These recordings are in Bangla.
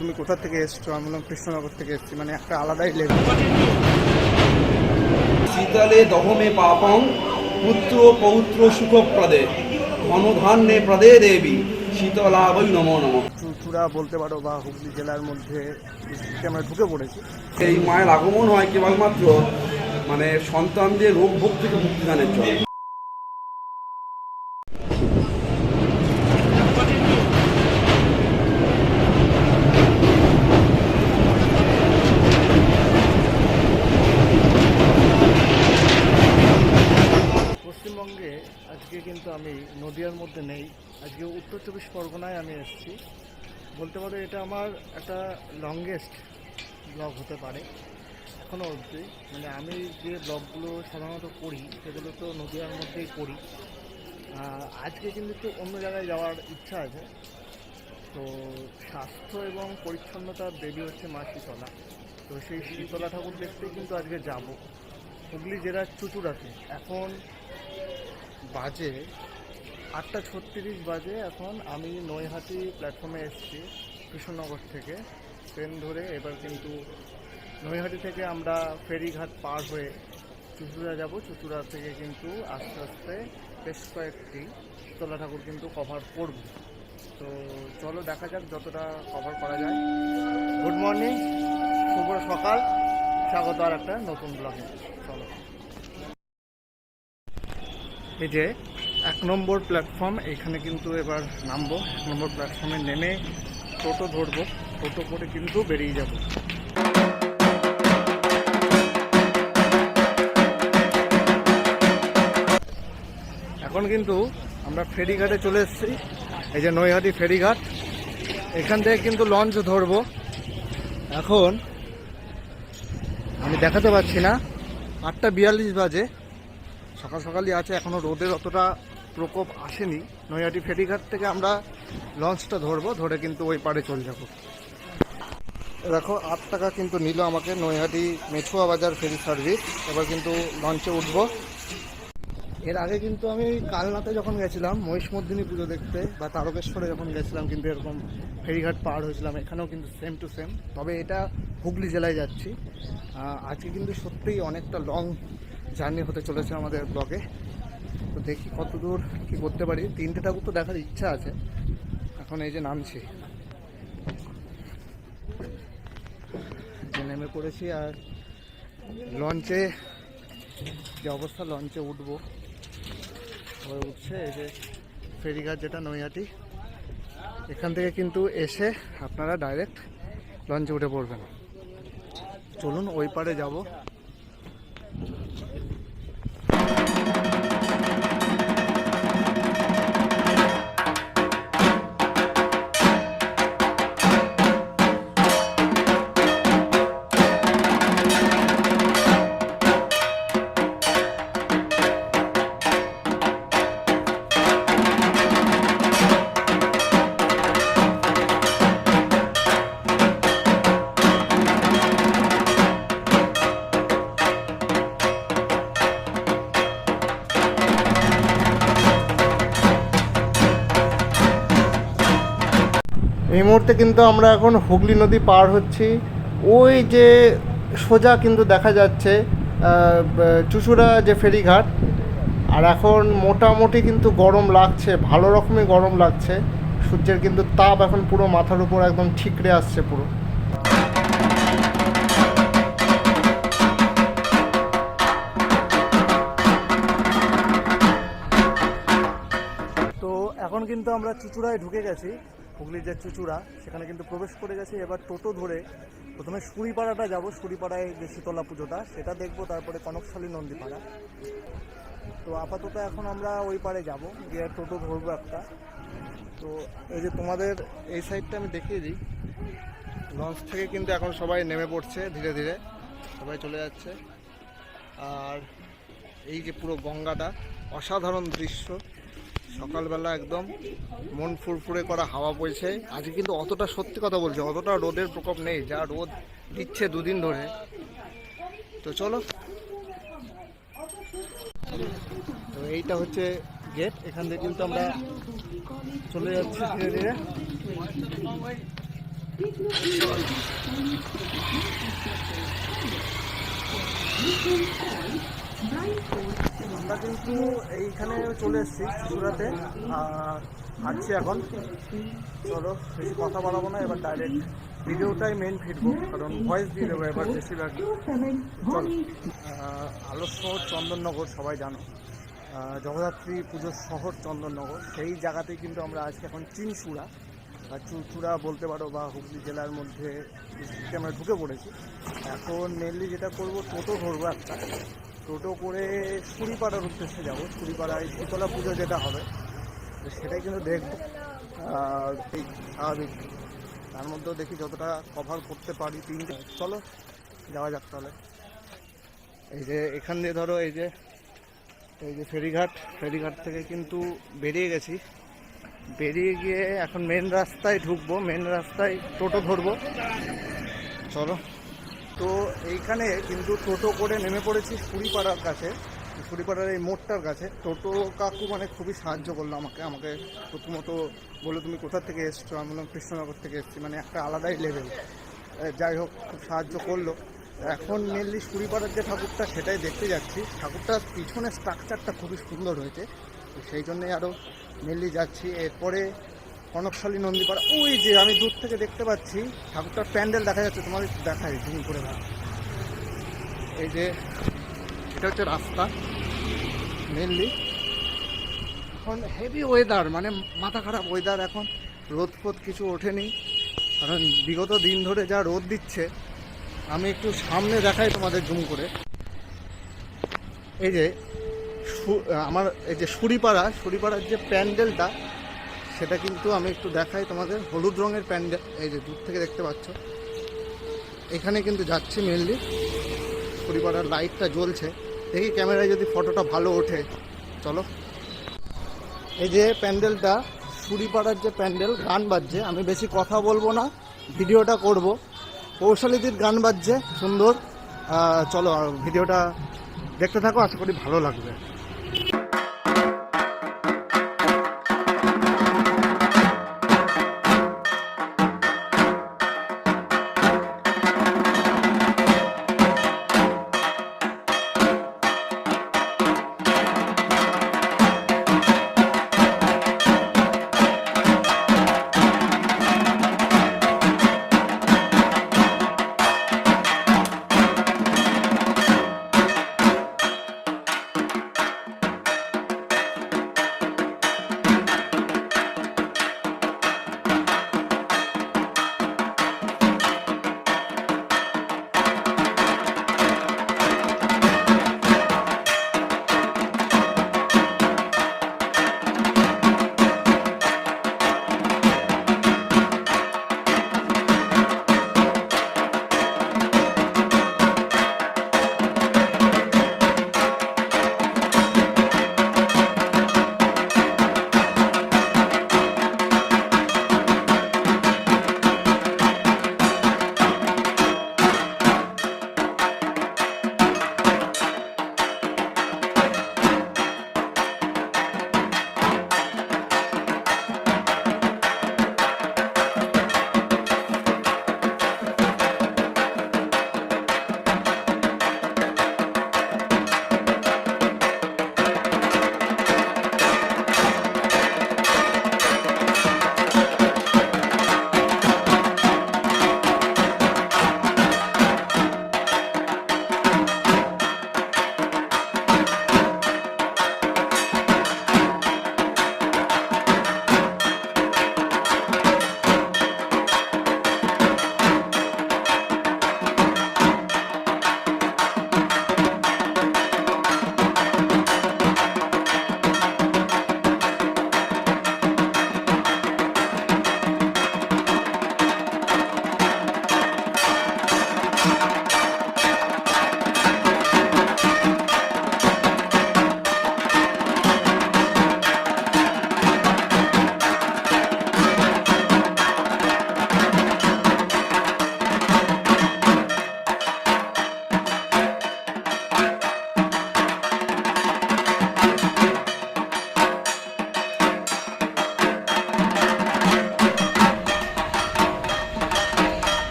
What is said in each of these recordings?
তুমি কোথা থেকে এসছো? আমি বললাম কৃষ্ণনগর থেকে এসেছি মানে একটা আলাদাই লেভেল শীতলে দহমে পাপং পুত্র পৌত্র সুখপ্রদে ঘনধান্যে প্রদে দেবী শীতলাবৈ নমো নম। চুচুড়া বলতে পারো বা হুগলি জেলার মধ্যে আমরা ঢুকে পড়েছি। এই মায়ের আগমন হয় কেবলমাত্র মানে সন্তানদের রোগ ভোগ থেকে মুক্তিদানের জন্য পশ্চিমবঙ্গে আজকে কিন্তু আমি নদিয়ার মধ্যে নেই আজকে উত্তর চব্বিশ পরগনায় আমি এসেছি। বলতে পারো এটা আমার একটা লংগেস্ট ব্লগ হতে পারে এখনও অবধি। মানে আমি যে ব্লগগুলো সাধারণত করি, সেগুলো তো নদিয়ার মধ্যেই করি। আজকে কিন্তু একটু অন্য জায়গায় যাওয়ার ইচ্ছা আছে। তো স্বাস্থ্য এবং পরিচ্ছন্নতার দেবী হচ্ছে মা শীতলা। তো সেই শীতলা ঠাকুর দেখতে কিন্তু আজকে যাব। হুগলি জেলার চুচুড়াতে। এখন বাজে আটটা ছত্রিশ বাজে এখন। আমি নৈহাটি প্ল্যাটফর্মে এসেছি, কৃষ্ণনগর থেকে। ট্রেন ধরে এবার কিন্তু নৈহাটি থেকে আমরা ফেরিঘাট পার হয়ে চুচুড়া যাব। চুচুড়া থেকে কিন্তু আস্তে আস্তে বেশ কয়েকটি শীতলা ঠাকুর কিন্তু কভার করব। তো চলো দেখা যাক যতটা কভার করা যায়। গুড মর্নিং শুভ সকাল। স্বাগত আর একটা নতুন ব্লগে চলো। এই যে এক নম্বর প্ল্যাটফর্ম এখানে কিন্তু এবার নামবো। এক নম্বর প্ল্যাটফর্মে নেমে টোটো ধরবো। টোটো করে কিন্তু বেরিয়ে যাব। এখন কিন্তু আমরা ফেরিঘাটে চলে এসেছি। এই যে নৈহাটি ফেরিঘাট, এখান থেকে কিন্তু লঞ্চ ধরবো। এখন আমি দেখাতে পারছি না। আটটা বিয়াল্লিশ বাজে। সকাল সকালই আছে এখনও রোদের অতটা প্রকোপ আসেনি, নৈহাটি ফেরিঘাট থেকে আমরা লঞ্চটা ধরবো, ধরে কিন্তু ওই পাড়ে চলে যাব। দেখো, আট টাকা কিন্তু নিল আমাকে নৈহাটি মেছুয়া বাজার ফেরি সার্ভিস। এবার কিন্তু লঞ্চে উঠবো। এর আগে কিন্তু আমি কালনাতে যখন গেছিলাম মহিষমর্দিনী পুজো দেখতে, বা তারকেশ্বরে যখন গেছিলাম, কিন্তু এরকম ফেরিঘাট পার হয়েছিলাম, এখানেও কিন্তু সেম টু সেম তবে এটা হুগলি জেলায় যাচ্ছি। আজকে কিন্তু সত্যিই অনেকটা লং জার্নি হতে চলেছে আমাদের ব্লগে তো দেখি কত দূর কী করতে পারি। তিনটে ঠাকুর তো দেখার ইচ্ছা আছে। এখন এই যে নামছি। নেমে পড়েছি আর লঞ্চে, যে অবস্থা, লঞ্চে উঠবো। হয়ে উঠছে এই যে ফেরিঘাট যেটা নৈহাটি। এখান থেকে কিন্তু এসে আপনারা ডাইরেক্ট লঞ্চে উঠে পড়বেন। চলুন ওই পারে যাব। মুহূর্তে কিন্তু আমরা এখন হুগলি নদী পার হচ্ছি। ওই যে সোজা কিন্তু দেখা যাচ্ছে চুচুড়া যে ফেরিঘাট, আর এখন মোটামুটি কিন্তু গরম লাগছে, ভালো রকমই গরম লাগছে। সূর্যের কিন্তু তাপ এখন পুরো মাথার উপর একদম ঠিকরে আসছে পুরো। তো এখন কিন্তু আমরা চুচুড়ায় ঢুকে গেছি। হুগলির যে চুচুড়া, সেখানে কিন্তু প্রবেশ করে গেছি। এবার টোটো ধরে প্রথমে সুরিপাড়াটা যাব। সুরিপাড়ায় যে শীতলা পুজোটা, সেটা দেখব। তারপরে কনকশালী নন্দীপাড়া। তো আপাতত এখন আমরা ওই পাড়ে যাব। গিয়ে টোটো ধরবো একটা। তো এই যে তোমাদের এই সাইডটা আমি দেখিয়ে দিই। লঞ্চ থেকে কিন্তু এখন সবাই নেমে পড়ছে ধীরে ধীরে। সবাই চলে যাচ্ছে। আর এই যে পুরো গঙ্গাটা, অসাধারণ দৃশ্য। সকালবেলা একদম মন ফুরফুরে করা হাওয়া বইছে। আজকে কিন্তু অতটা সত্যি কথা বলছে, অতটা রোদের প্রকোপ নেই, যা রোদ দিচ্ছে দুদিন ধরে। তো চলো। তো এইটা হচ্ছে গেট, এখান থেকে কিন্তু আমরা চলে যাচ্ছি ধীরে ধীরে। আমরা কিন্তু এইখানে চলে এসেছি সুরাতে হাঁটছি এখন। চলো, বেশি কথা বাড়াবো না, এবার ডাইরেক্ট ভিডিওটাই মেন ফিরবো, কারণ ভয়েস দিয়ে দেবো এবার বেশিরভাগ। আলোর শহর চন্দননগর, সবাই জানো। জগদ্ধাত্রী পুজোর শহর চন্দননগর, সেই জায়গাতেই কিন্তু আমরা আজকে এখন চিনসুড়া বা চুঁচুড়া বলতে পারো, বা হুগলি জেলার মধ্যে আমরা ঢুকে পড়েছি। এখন মেনলি যেটা করব, টোটো ধরবো একটা। টোটো করে সুরিপাড়ার উদ্দেশ্যে যাব। সুরিপাড়ায় শীতলা পুজো যেটা হবে, তো সেটাই কিন্তু দেখব। এই স্বাভাবিক। তার মধ্যেও দেখি যতটা কভার করতে পারি তিনটে। চলো, যাওয়া যাক তাহলে। এই যে এখান দিয়ে ধরো, এই যে এই যে ফেরিঘাট। ফেরিঘাট থেকে কিন্তু বেরিয়ে গেছি। বেরিয়ে গিয়ে এখন মেন রাস্তায় ঢুকবো। মেন রাস্তায় টোটো ধরবো। চলো। তো এইখানে কিন্তু টোটো করে নেমে পড়েছি সুরিপাড়ার কাছে। সুরিপাড়ার এই মোড়টার কাছে। টোটো কাকু মানে খুবই সাহায্য করল আমাকে। আমাকে প্রথমত বলল, তুমি কোথা থেকে এসছো? আমি বললাম, কৃষ্ণনগর থেকে এসেছি। মানে একটা আলাদাই লেভেল যাই হোক, খুব সাহায্য করল। এখন মেনলি সুরিপাড়ার যে ঠাকুরটা, সেটাই দেখতে যাচ্ছি। ঠাকুরটার পিছনের স্ট্রাকচারটা খুবই সুন্দর হয়েছে। সেই জন্যই আরও মেনলি যাচ্ছি। এরপরে কনকশালী নন্দীপাড়া। ওই যে আমি দূর থেকে দেখতে পাচ্ছি, ঠাকুরটার প্যান্ডেল দেখা যাচ্ছে তোমাদের দেখাই জুম করে ভালো এই যে, এটা হচ্ছে রাস্তা মেনলি এখন হেভি ওয়েদার মানে মাথা খারাপ ওয়েদার এখন। রোদ ফোদ কিছু ওঠেনি, কারণ বিগত দিন ধরে যা রোদ দিচ্ছে, আমি একটু সামনে দেখাই তোমাদের জুম করে। এই যে আমার এই যে সুরিপাড়া সুরিপাড়ার যে প্যান্ডেলটা সেটা কিন্তু আমি একটু দেখাই তোমাদের। হলুদ রঙের প্যান্ডেল এই যে দূর থেকে দেখতে পাচ্ছ। এখানে কিন্তু যাচ্ছি মেনলি পরিবারের লাইটটা জ্বলছে। দেখি ক্যামেরায় যদি ফটোটা ভালো ওঠে। চলো। এই যে প্যান্ডেলটা, সুরিপাড়ার যে প্যান্ডেল, গান বাজছে। আমি বেশি কথা বলব না, ভিডিওটা করব। কৌশলীদির গান বাজছে, সুন্দর। চলো ভিডিওটা দেখতে থাকো, আশা করি ভালো লাগবে।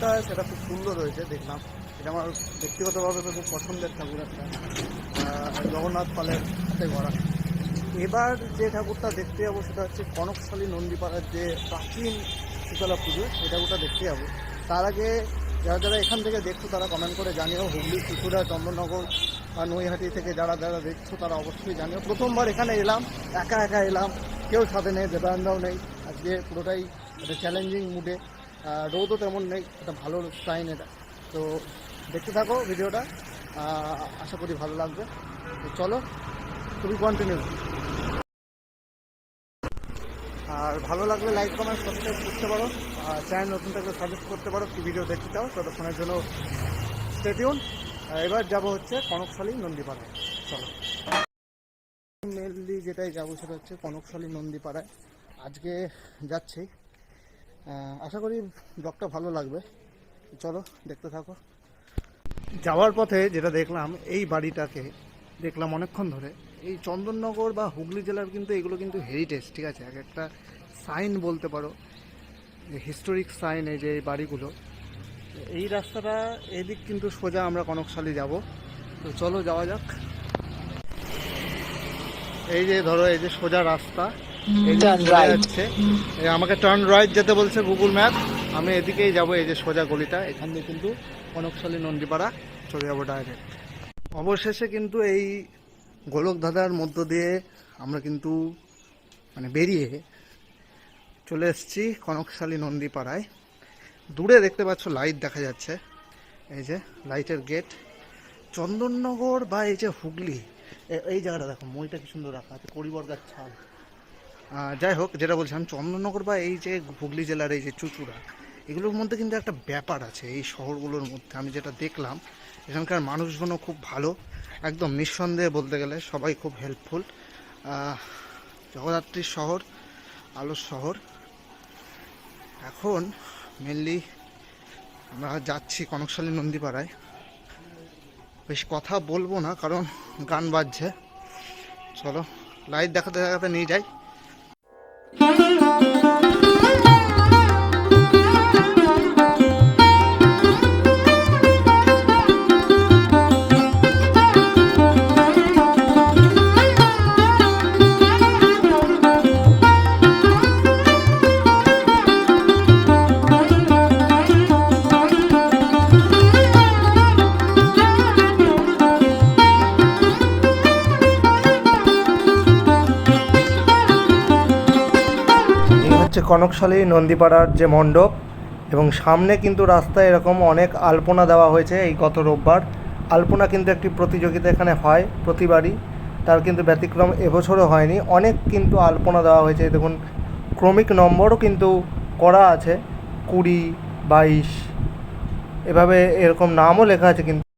ঠাকুরটা সেটা খুব সুন্দর হয়েছে, দেখলাম। এটা আমার ব্যক্তিগতভাবে তো খুব পছন্দের ঠাকুর একটা জগন্নাথ পালের হাতে গড়া। এবার যে ঠাকুরটা দেখতে যাব সেটা হচ্ছে কনকশালী নন্দীপাড়ার যে প্রাচীন শীতলা পুজো, সেই ঠাকুরটা দেখতে যাব। তার আগে যারা যারা এখান থেকে দেখছ, তারা কমেন্ট করে জানিও। হুগলি চুচুড়া চন্দননগর বা নৈহাটি থেকে যারা যারা দেখছ, তারা অবশ্যই জানিও। প্রথমবার এখানে এলাম, একা একা এলাম, কেউ সাথে নেই দেবায়নরাও নেই। আজকে পুরোটাই একটা চ্যালেঞ্জিং মুডে রোদও তেমন নেই, একটা ভালো সাইন এটা। তো দেখতে থাকো ভিডিওটা আশা করি ভালো লাগবে। তো চলো, তুমি কন্টিনিউ আর ভালো লাগলে লাইক কমেন্ট সাবস্ক্রাইব করতে পারো। আর চ্যানেল নতুন থাকলে সাজেস্ট করতে পারো, কি ভিডিও দেখতে চাও, ততক্ষণের জন্য স্টেডিউন এবার যাব হচ্ছে কনকশালী নন্দীপাড়ায়। চলো। মেনলি যেটাই যাব সেটা হচ্ছে কনকশালী নন্দীপাড়ায়। আজকে যাচ্ছি আশা করি ব্লগটা ভালো লাগবে। চলো, দেখতে থাকো। যাওয়ার পথে যেটা দেখলাম, এই বাড়িটাকে দেখলাম অনেকক্ষণ ধরে। এই চন্দননগর বা হুগলি জেলার কিন্তু এগুলো কিন্তু হেরিটেজ ঠিক আছে? এক একটা সাইন বলতে পারো হিস্টোরিক সাইন এই যে এই বাড়িগুলো। এই রাস্তাটা এদিক কিন্তু সোজা আমরা কনকশালী যাব। তো চলো, যাওয়া যাক। এই যে ধরো, এই যে সোজা রাস্তা। আমাকে টার্ন রাইট যেতে বলছে গুগল ম্যাপ আমি এদিকেই যাব এই যে সোজা গলিটা। এখান দিয়ে কিন্তু কনকশালী নন্দীপাড়া চলে যাব ডাইরেক্ট অবশেষে কিন্তু এই গোলক ধাঁধার মধ্য দিয়ে আমরা কিন্তু মানে বেরিয়ে চলে এসেছি কনকশালী নন্দীপাড়ায়। দূরে দেখতে পাচ্ছ লাইট দেখা যাচ্ছে। এই যে লাইটের গেট চন্দননগর বা এই যে হুগলি। এই জায়গাটা দেখো মইটা কি সুন্দর রাখা আছে করিবর্গার ছাল যাই হোক, যেটা বলছিলাম চন্দননগর বা এই যে হুগলি জেলার এই যে চুচুড়া, এগুলোর মধ্যে কিন্তু একটা ব্যাপার আছে এই শহরগুলোর মধ্যে। আমি যেটা দেখলাম, এখানকার মানুষজনও খুব ভালো, একদম নিঃসন্দেহে বলতে গেলে সবাই খুব হেল্পফুল জগদ্ধাত্রীর শহর, আলোর শহর। এখন মেনলি আমরা যাচ্ছি কনকশালী নন্দীপাড়ায়। বেশ কথা বলব না, কারণ গান বাজছে। চলো লাইট দেখাতে দেখাতে নিয়ে যাই। এই হচ্ছে কনকশালী, নন্দীপাড়ার যে মণ্ডপ এবং সামনে কিন্তু রাস্তায় এরকম অনেক আলপনা দেওয়া হয়েছে এই গত রোববার। আলপনা কিন্তু একটি প্রতিযোগিতা এখানে হয় প্রতিবারই। তার কিন্তু ব্যতিক্রম এবছরও হয়নি। অনেক কিন্তু আলপনা দেওয়া হয়েছে। দেখুন, ক্রমিক নম্বরও কিন্তু করা আছে। কুড়ি, বাইশ, এভাবে এরকম নামও লেখা আছে কিন্তু।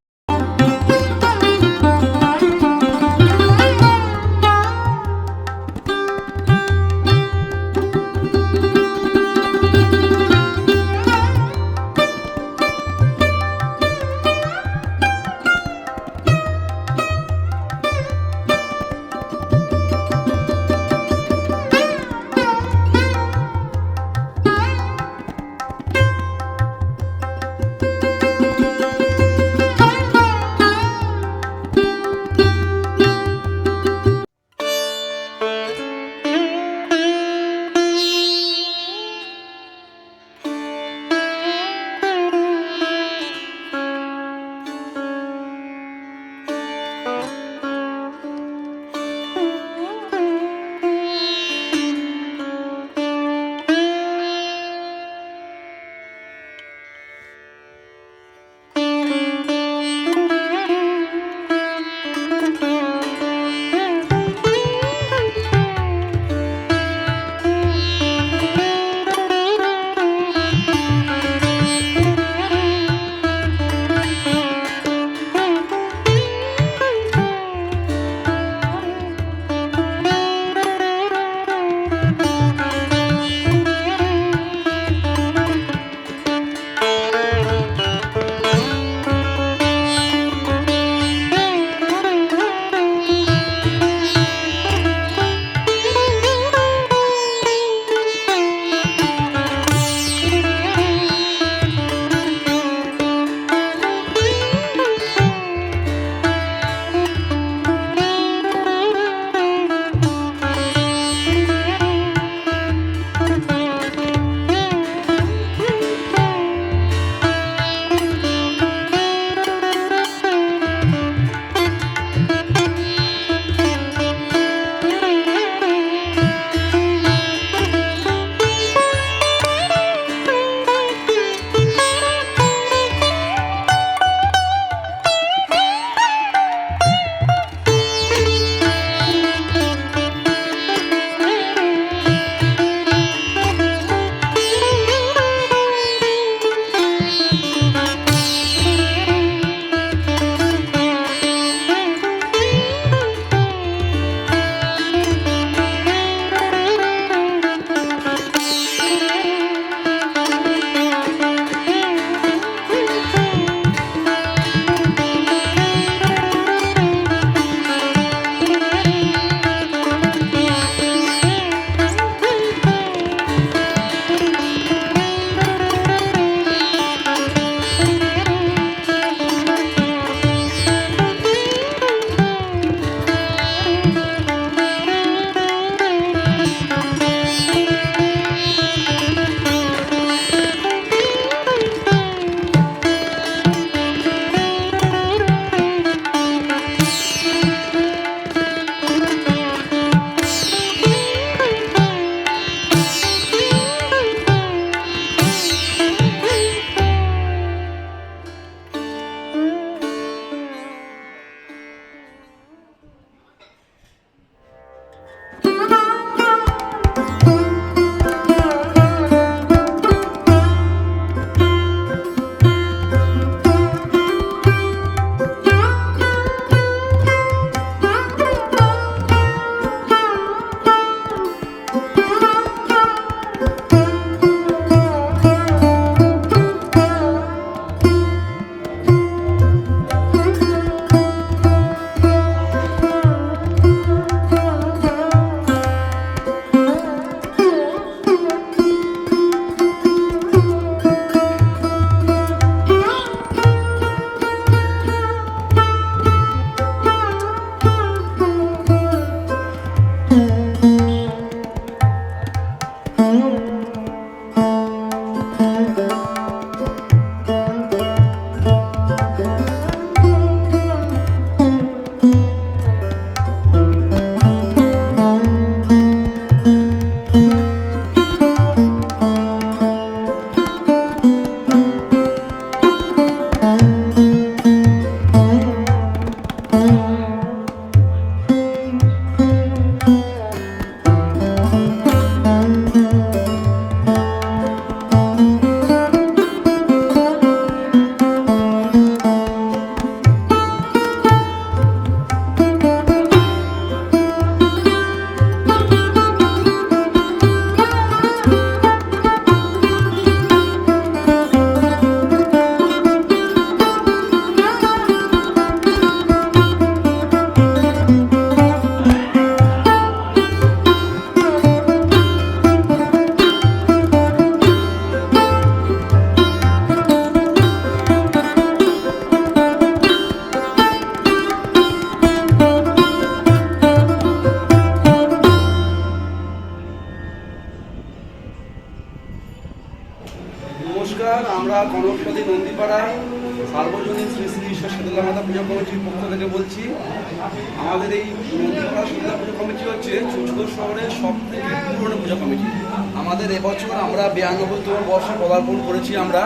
পদার্পণ করেছি আমরা।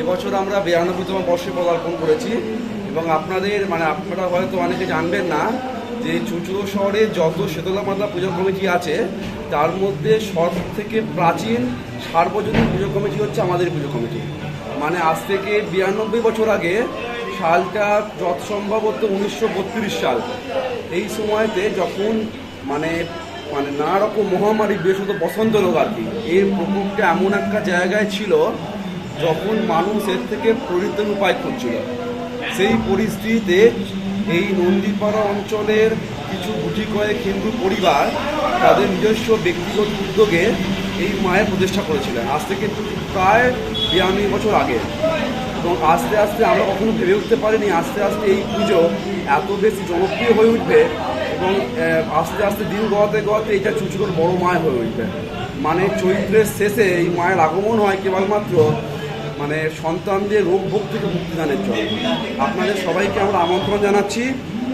এবছর আমরা বিরানব্বইতম বর্ষে পদার্পণ করেছি। এবং আপনাদের মানে আপনারা হয়তো অনেকে জানবেন না যে চুচুড়ো শহরে যত শীতলা মাতা পুজো কমিটি আছে, তার মধ্যে সব থেকে প্রাচীন সার্বজনীন পুজো কমিটি হচ্ছে আমাদের পুজো কমিটি। মানে আজ থেকে বিরানব্বই বছর আগে সালটা যত সম্ভবত উনিশশো বত্রিশ সাল। এই সময়তে যখন মানে মানে নানা রকম মহামারী বিশেষত বসন্ত রোগ আর কি। এর প্রকোপটা এমন একটা জায়গায় ছিল যখন মানুষ এর থেকে পরিত্রাণ উপায় খুঁজছিল। সেই পরিস্থিতিতে এই নন্দীপাড়া অঞ্চলের কিছু গুটি কয়েক হিন্দু পরিবার তাদের নিজস্ব ব্যক্তিগত উদ্যোগে এই মায়ের প্রতিষ্ঠা করেছিলেন। আজ থেকে প্রায় বিরানব্বই বছর আগে। এবং আস্তে আস্তে আমরা কখনো ভেবে উঠতে পারিনি, আস্তে আস্তে এই পুজো এত বেশি জনপ্রিয় হয়ে উঠবে এবং আস্তে আস্তে দিন গড়াতে গড়াতে এটা চুচুড়োর বড় মায় হয়ে উঠবে। মানে চৈত্রের শেষে এই মায়ের আগমন হয় কেবলমাত্র মানে সন্তানদের রোগ ভোগ থেকে মুক্তিদানের জন্য। আপনাদের সবাইকে আমরা আমন্ত্রণ জানাচ্ছি।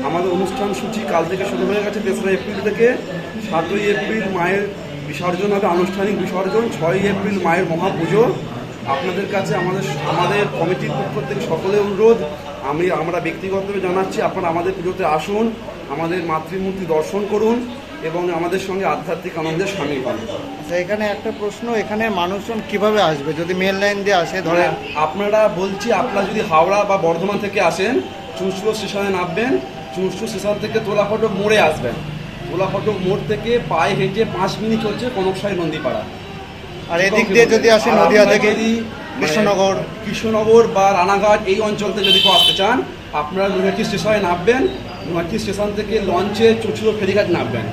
আমাদের অনুষ্ঠান সূচি কাল থেকে শুরু হয়ে গেছে তেসরা এপ্রিল থেকে। সাতই এপ্রিল মায়ের বিসর্জন হবে আনুষ্ঠানিক বিসর্জন, ছয়ই এপ্রিল মায়ের মহাপুজো। আপনাদের কাছে আমাদের আমাদের কমিটির পক্ষ থেকে সকলের অনুরোধ। আমি, আমরা ব্যক্তিগতভাবে জানাচ্ছি, আপনারা আমাদের পুজোতে আসুন। আমাদের মাতৃমূর্তি দর্শন করুন এবং আমাদের সঙ্গে আধ্যাত্মিক আনন্দের সামিল হন। আচ্ছা এখানে একটা প্রশ্ন এখানে মানুষজন কীভাবে আসবে? যদি মেন লাইন দিয়ে আসে ধরেন আপনারা বলছি আপনারা যদি হাওড়া বা বর্ধমান থেকে আসেন চুঁচড়ো স্টেশনে নামবেন চুঁচড়ো স্টেশন থেকে তোলাফটক মোড়ে আসবেন। তোলাফটক মোড় থেকে পায়ে হেঁটে পাঁচ মিনিট হচ্ছে কনকসাই নন্দীপাড়া। আর এদিক দিয়ে যদি আসে নদিয়া থেকে যদি কৃষ্ণনগর মানে কৃষ্ণনগর। বা রানাঘাট এই অঞ্চলতে যদি কেউ আসতে চান আপনারা নুহাটি স্টেশনে নামবেন নুহাটি স্টেশন থেকে লঞ্চে চুচুড়ো ফেরিঘাট নামবেন।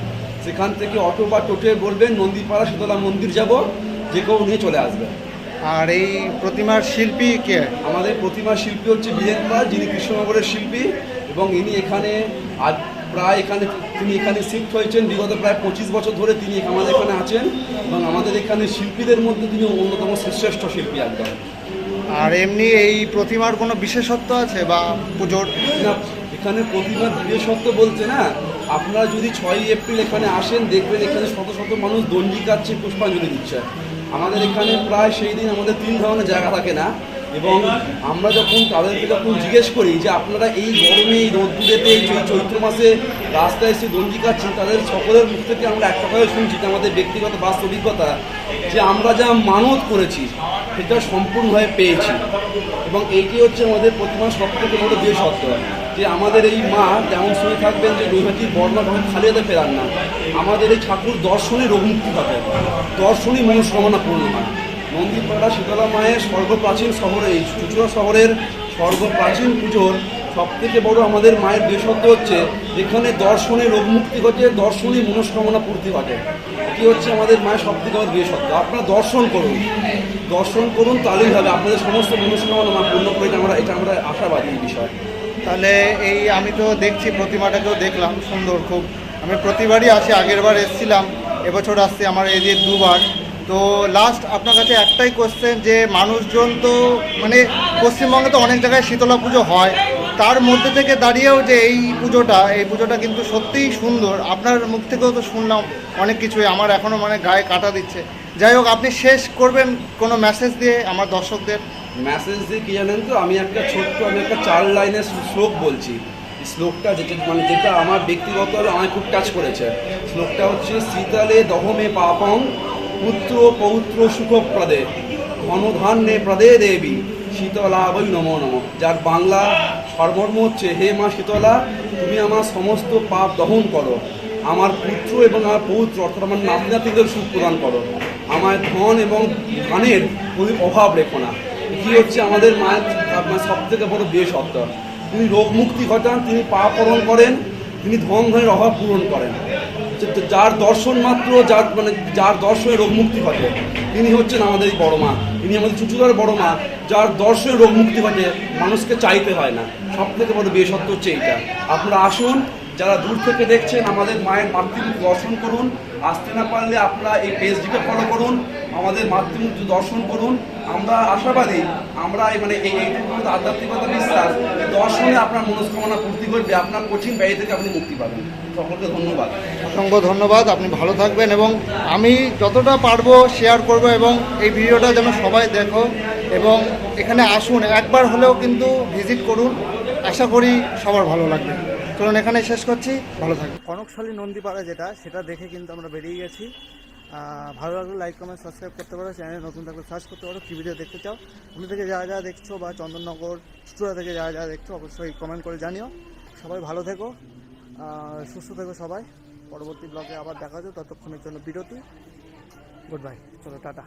সেখান থেকে অটো বা টোটোে বলবেন নন্দীপাড়া শীতলা মন্দির যাব যে কেউ নিয়ে চলে আসবে। আর এই প্রতিমার শিল্পী কে? আমাদের প্রতিমা শিল্পী হচ্ছে বীরেন পাল যিনি কৃষ্ণনগরের শিল্পী এবং ইনি এখানে আজ প্রায় এখানে তিনি এখানে শিফট হয়েছেন। বিগত প্রায় পঁচিশ বছর ধরে তিনি আমাদের এখানে আছেন এবং আমাদের এখানে শিল্পীদের মধ্যে তিনি অন্যতম শ্রেষ্ঠ শিল্পী একদম আর এমনি এই প্রতিমার কোনো বিশেষত্ব আছে বা পুজোর? এখানে প্রতিভার বিশেষত্ব বলছে না? আপনারা যদি ছয়ই এপ্রিল এখানে আসেন, দেখবেন এখানে শত শত মানুষ দণ্ডি কাটছে, পুষ্পাঞ্জলি দিচ্ছে। আমাদের এখানে প্রায় সেই দিন আমাদের তিন ধরনের জায়গা থাকে না। এবং আমরা যখন তাদেরকে যখন জিজ্ঞেস করি যে, আপনারা এই গরমে, এই রোদ্দুরেতে এই চৈত্র মাসে রাস্তায় এসে দণ্ডি কাটছেন? তাদের সকলের মুখ থেকে আমরা একটা কথা শুনছি, যে আমাদের ব্যক্তিগত বাস্তব অভিজ্ঞতা, যে আমরা যা মানত করেছি, সেটা সম্পূর্ণভাবে পেয়েছি। এবং এইটি হচ্ছে আমাদের প্রতিমা সব থেকে বড় বিশেষত্ব যে আমাদের এই মা যেমন শুনে থাকবেন যে নৈহাটির বর্ণা কখন খালিয়াতে ফেরান না, আমাদের এই ঠাকুর দর্শনে রোগমুক্তি হবে দর্শনই মনস্কামনা পূর্ণ হয়। নন্দীপাড়া শীতলা মায়ের সর্বপ্রাচীন শহরে, এই চুচুড়া শহরের সর্বপ্রাচীন পুজোর সব থেকে বড় আমাদের মায়ের বিশেষত্ব হচ্ছে এখানে দর্শনে রোগমুক্তি ঘটে দর্শনই মনস্কামনা পূর্তি ঘটে। এটি হচ্ছে আমাদের মায়ের সব থেকে বড় বিশেষত্ব আপনারা দর্শন করুন। দর্শন করুন, তাহলেই হবে। আপনাদের সমস্ত মনস্কামনা মা পূর্ণ করে আমরা এটা আমরা আশাবাদী এই বিষয়ে। তাহলে এই আমি তো দেখছি প্রতিমাটাকেও দেখলাম, সুন্দর খুব। আমি প্রতিবারই আসি, আগের বার এসেছিলাম, এবছর আসছি আমার এই যে দুবার। তো লাস্ট আপনার কাছে একটাই কোশ্চেন যে, মানুষজন তো মানে পশ্চিমবঙ্গে তো অনেক জায়গায় শীতলা পুজো হয়। তার মধ্যে থেকে দাঁড়িয়েও যে এই পুজোটা এই পুজোটা কিন্তু সত্যিই সুন্দর। আপনার মুখ থেকেও তো শুনলাম অনেক কিছুই, আমার এখনও মানে গায়ে কাটা দিচ্ছে। যাই হোক, আপনি শেষ করবেন কোনো মেসেজ দিয়ে আমার দর্শকদের? মেসেজ দিয়ে কি জানেন তো, আমি একটা ছোট্ট, আমি একটা চার লাইনের শ্লোক বলছি। শ্লোকটা যেটা মানে যেটা আমার ব্যক্তিগতভাবে আমায় খুব টাচ করেছে। শ্লোকটা হচ্ছে, শীতলে দহমে পাপং পুত্র পৌত্র সুখপ্রদে ঘনধান্যে প্রদে দেবী। শীতলা বৈ নমো নম। যার বাংলা সর্বর্ম হচ্ছে, হে মা শীতলা, তুমি আমার সমস্ত পাপ দহন করো। আমার পুত্র এবং আমার পৌত্র, অর্থাৎ আমার নাতি নাতিদের সুখ প্রদান করো। আমার ধন এবং ধানের কোনো অভাব রেখো না। কি হচ্ছে আমাদের মায়ের সব থেকে বড় বিশেষত্ব তিনি রোগ মুক্তি ঘটান, তিনি পাপ পরণ করেন, তিনি ধন ধনের অভাব পূরণ করেন। যার দর্শন মাত্র, যার মানে যার দর্শনে রোগ মুক্তি ঘটে, তিনি হচ্ছেন আমাদের এই বড় মা। ইনি আমাদের চুচুদার বড় মা। যার দর্শনে রোগ মুক্তি ঘটে, মানুষকে চাইতে হয় না। সব থেকে বড় বিশেষত্ব হচ্ছে এইটা। আপনারা আসুন, যারা দূর থেকে দেখছেন আমাদের মায়ের মাতৃ দর্শন করুন। আসতে না পারলে আপনারা এই পেজটিকে ফলো করুন। আমাদের মাতৃমূর্তি দর্শন করুন। আমরা আশাবাদী আমরা মানে এই আধ্যাত্মিকতা বিশ্বাস দর্শনে আপনার মনস্কামনা পূর্তি করবে আপনার কঠিন ব্যয় থেকে আপনি মুক্তি পাবেন। সকলকে ধন্যবাদ। অসংখ্য ধন্যবাদ আপনি ভালো থাকবেন এবং আমি যতটা পারব শেয়ার করব এবং এই ভিডিওটা যেন সবাই দেখো এবং এখানে আসুন একবার হলেও কিন্তু ভিজিট করুন। আশা করি সবার ভালো লাগবে। চলুন এখানে শেষ করছি ভালো থাকবে কনকশালী নন্দীপাড়া যেটা সেটা দেখে কিন্তু আমরা বেরিয়ে গেছি। ভালো লাগলে লাইক কমেন্ট সাবস্ক্রাইব করতে পারো চ্যানেল নতুন থাকলে সার্চ করতে পারো কী ভিডিও দেখতে চাও। ওগুলো থেকে যা যা দেখছ বা চন্দননগর চুচুড়া থেকে যা যা দেখছ, অবশ্যই কমেন্ট করে জানিও। সবাই ভালো থেকো সুস্থ থেকো সবাই। পরবর্তী ব্লগে আবার দেখা যাও ততক্ষণের জন্য বিরতি। গুড বাই চলো, টাটা।